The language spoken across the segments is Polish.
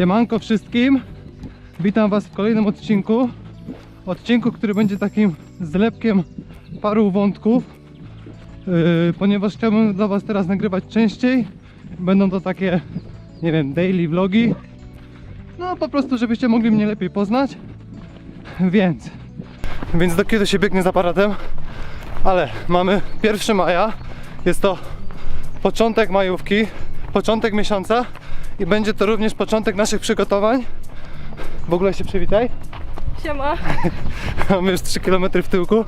Siemanko wszystkim. Witam Was w kolejnym odcinku. Odcinku, który będzie takim zlepkiem paru wątków, yy, ponieważ chciałbym dla Was teraz nagrywać częściej. Będą to takie, nie wiem, daily vlogi. No po prostu, żebyście mogli mnie lepiej poznać. Więc, więc do kiedy się biegnie z aparatem? Ale mamy 1 maja. Jest to początek majówki, początek miesiąca i będzie to również początek naszych przygotowań. W ogóle się przywitaj. Siema. Mamy już 3 km w tyłku.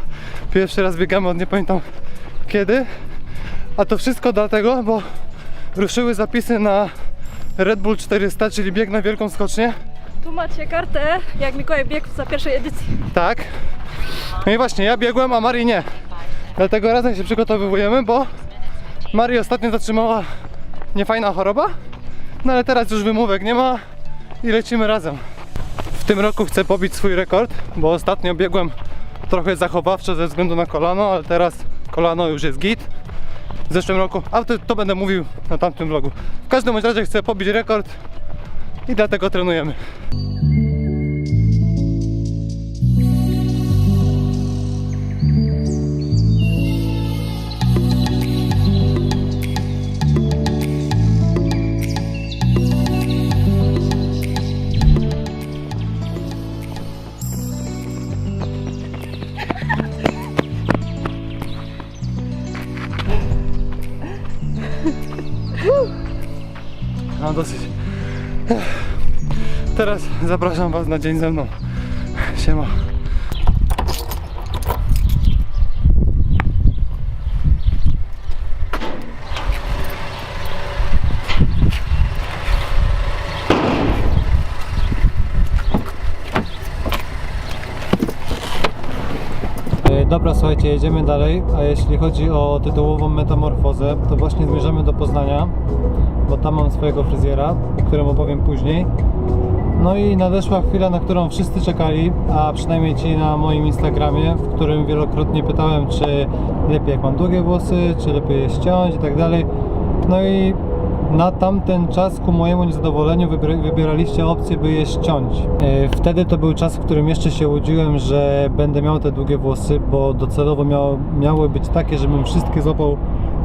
Pierwszy raz biegamy od nie pamiętam kiedy. A to wszystko dlatego, bo ruszyły zapisy na Red Bull 400, czyli bieg na wielką skocznię. Tu macie kartę, jak Mikołaj biegł za pierwszej edycji. Tak. No i właśnie, ja biegłem, a Marii nie. Dlatego razem się przygotowujemy, bo Marii ostatnio zatrzymała niefajna choroba. No ale teraz już wymówek nie ma i lecimy razem. W tym roku chcę pobić swój rekord, bo ostatnio biegłem trochę zachowawczo ze względu na kolano, ale teraz kolano już jest git. W zeszłym roku, a to, to będę mówił na tamtym vlogu. W każdym razie chcę pobić rekord i dlatego trenujemy. Mam dosyć. Teraz zapraszam Was na dzień ze mną. Siema. Dobra, słuchajcie, jedziemy dalej. A jeśli chodzi o tytułową metamorfozę, to właśnie zmierzamy do Poznania, bo tam mam swojego fryzjera, o którym opowiem później. No i nadeszła chwila, na którą wszyscy czekali, a przynajmniej ci na moim Instagramie, w którym wielokrotnie pytałem, czy lepiej jak mam długie włosy, czy lepiej je ściąć i tak dalej. No i na tamten czas ku mojemu niezadowoleniu wybier- wybieraliście opcję, by je ściąć. E, Wtedy to był czas, w którym jeszcze się łudziłem, że będę miał te długie włosy, bo docelowo miało, miały być takie, żebym wszystkie złapał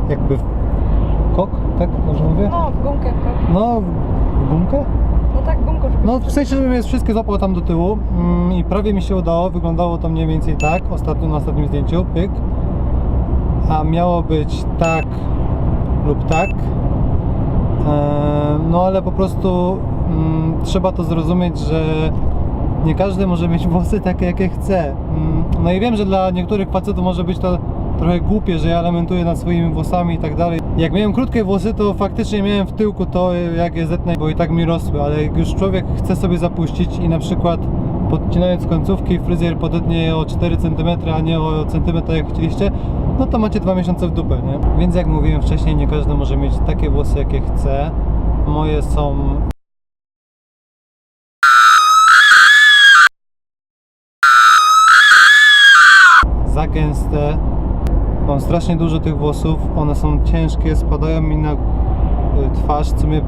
jakby w kok, tak może mówię? No, w gumkę. tak. No, w gumkę? No tak, żeby... No w sensie, żebym je wszystkie złapał tam do tyłu mm, i prawie mi się udało, wyglądało to mniej więcej tak, ostatnio na ostatnim zdjęciu, pyk. A miało być tak lub tak. Eee, no ale po prostu mm, trzeba to zrozumieć, że nie każdy może mieć włosy takie jakie chce. Mm, no i wiem, że dla niektórych facetów może być to trochę głupie, że ja lamentuję nad swoimi włosami i tak dalej. Jak miałem krótkie włosy, to faktycznie miałem w tyłku to, jak je zetnę, bo i tak mi rosły, ale jak już człowiek chce sobie zapuścić i na przykład podcinając końcówki fryzjer podetnie je o 4 cm, a nie o centymetr jak chcieliście, no to macie dwa miesiące w dupę, nie? Więc jak mówiłem wcześniej, nie każdy może mieć takie włosy, jakie chce. Moje są za gęste. Mam strasznie dużo tych włosów. One są ciężkie, spadają mi na y, twarz, co mnie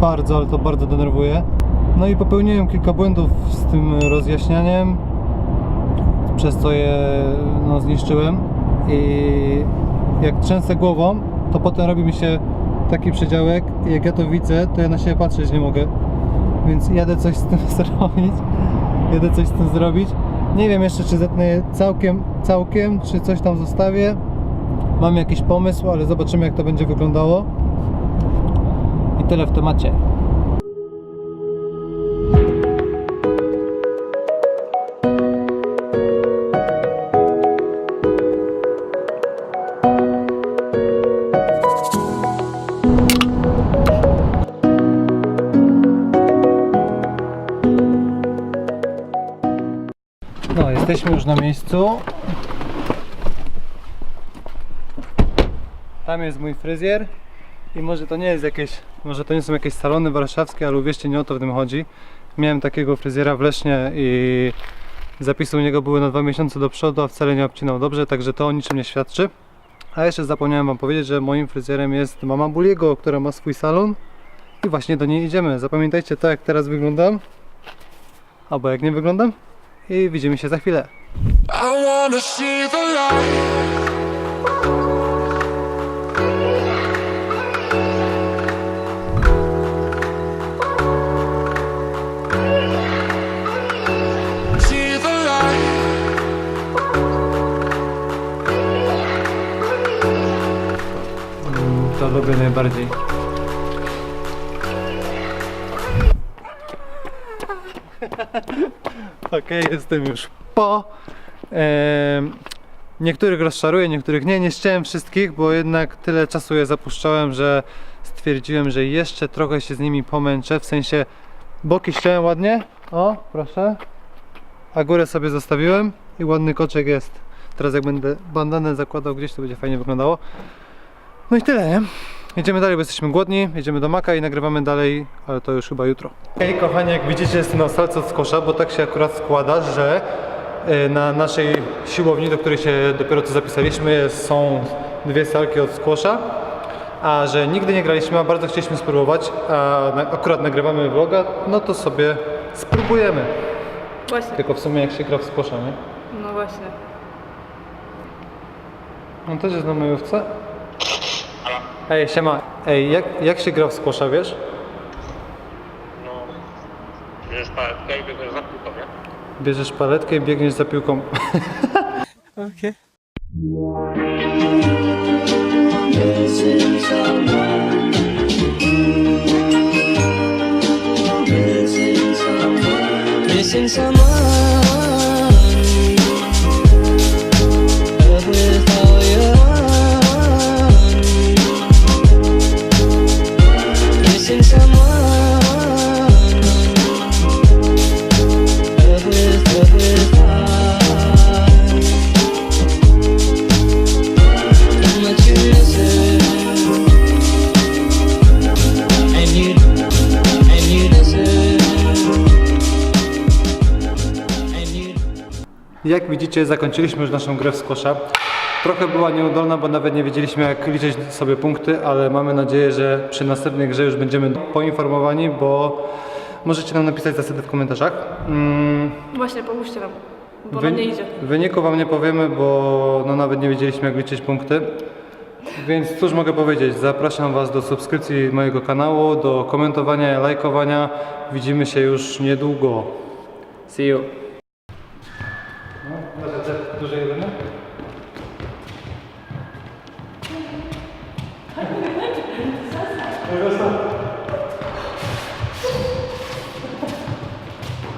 bardzo, ale to bardzo denerwuje. No i popełniłem kilka błędów z tym rozjaśnianiem, przez co je no, zniszczyłem. I jak trzęsę głową, to potem robi mi się taki przedziałek. I jak ja to widzę, to ja na siebie patrzeć nie mogę. Więc jadę coś z tym zrobić. Jadę coś z tym zrobić. Nie wiem jeszcze, czy zetnę je całkiem, całkiem, czy coś tam zostawię. Mam jakiś pomysł, ale zobaczymy, jak to będzie wyglądało. I tyle w temacie. Jesteśmy już na miejscu. Tam jest mój fryzjer. I może to nie jest jakieś, może to nie są jakieś salony warszawskie, ale uwierzcie, nie o to w tym chodzi. Miałem takiego fryzjera w Lesznie i zapisy u niego były na dwa miesiące do przodu, a wcale nie obcinał dobrze, także to o niczym nie świadczy. A jeszcze zapomniałem Wam powiedzieć, że moim fryzjerem jest mama Buliego, która ma swój salon I właśnie do niej idziemy. Zapamiętajcie to, jak teraz wyglądam. Albo jak nie wyglądam. I widzimy się za chwilę. To lubię najbardziej. Okej, jestem już po. Niektórych rozczaruję, niektórych nie. Nie chciałem wszystkich, bo jednak tyle czasu je zapuszczałem, że stwierdziłem, że jeszcze trochę się z nimi pomęczę. W sensie boki ściąłem ładnie. O, proszę. A górę sobie zostawiłem i ładny koczek jest. Teraz jak będę bandanę zakładał gdzieś, to będzie fajnie wyglądało. No i tyle, nie? Jedziemy dalej, bo jesteśmy głodni, jedziemy do Maka i nagrywamy dalej, ale to już chyba jutro. Hej kochani, jak widzicie jestem na salce od skosza, bo tak się akurat składa, że y, na naszej siłowni, do której się dopiero co zapisaliśmy, są dwie salki od skosza, a że nigdy nie graliśmy, a bardzo chcieliśmy spróbować, a akurat nagrywamy vloga, no to sobie spróbujemy. Właśnie. Tylko w sumie jak się gra w skosza, nie? No właśnie. On też jest na majówce. Ej, siema. Ej, jak, jak się gra w skosza, wiesz? No, bierzesz paletkę i bierzesz za piłką, nie? Bierzesz paletkę i biegniesz za piłką. Missing someone Jak widzicie, zakończyliśmy już naszą grę w skosza. Trochę była nieudolna, bo nawet nie wiedzieliśmy jak liczyć sobie punkty, ale mamy nadzieję, że przy następnej grze już będziemy poinformowani, bo możecie nam napisać zasady w komentarzach. Mm, Właśnie, pomóżcie nam. Bo wy- nam nie idzie. Wyniku wam nie powiemy, bo no, nawet nie wiedzieliśmy jak liczyć punkty. Więc cóż mogę powiedzieć, zapraszam was do subskrypcji mojego kanału, do komentowania i lajkowania. Widzimy się już niedługo. See you. No, duże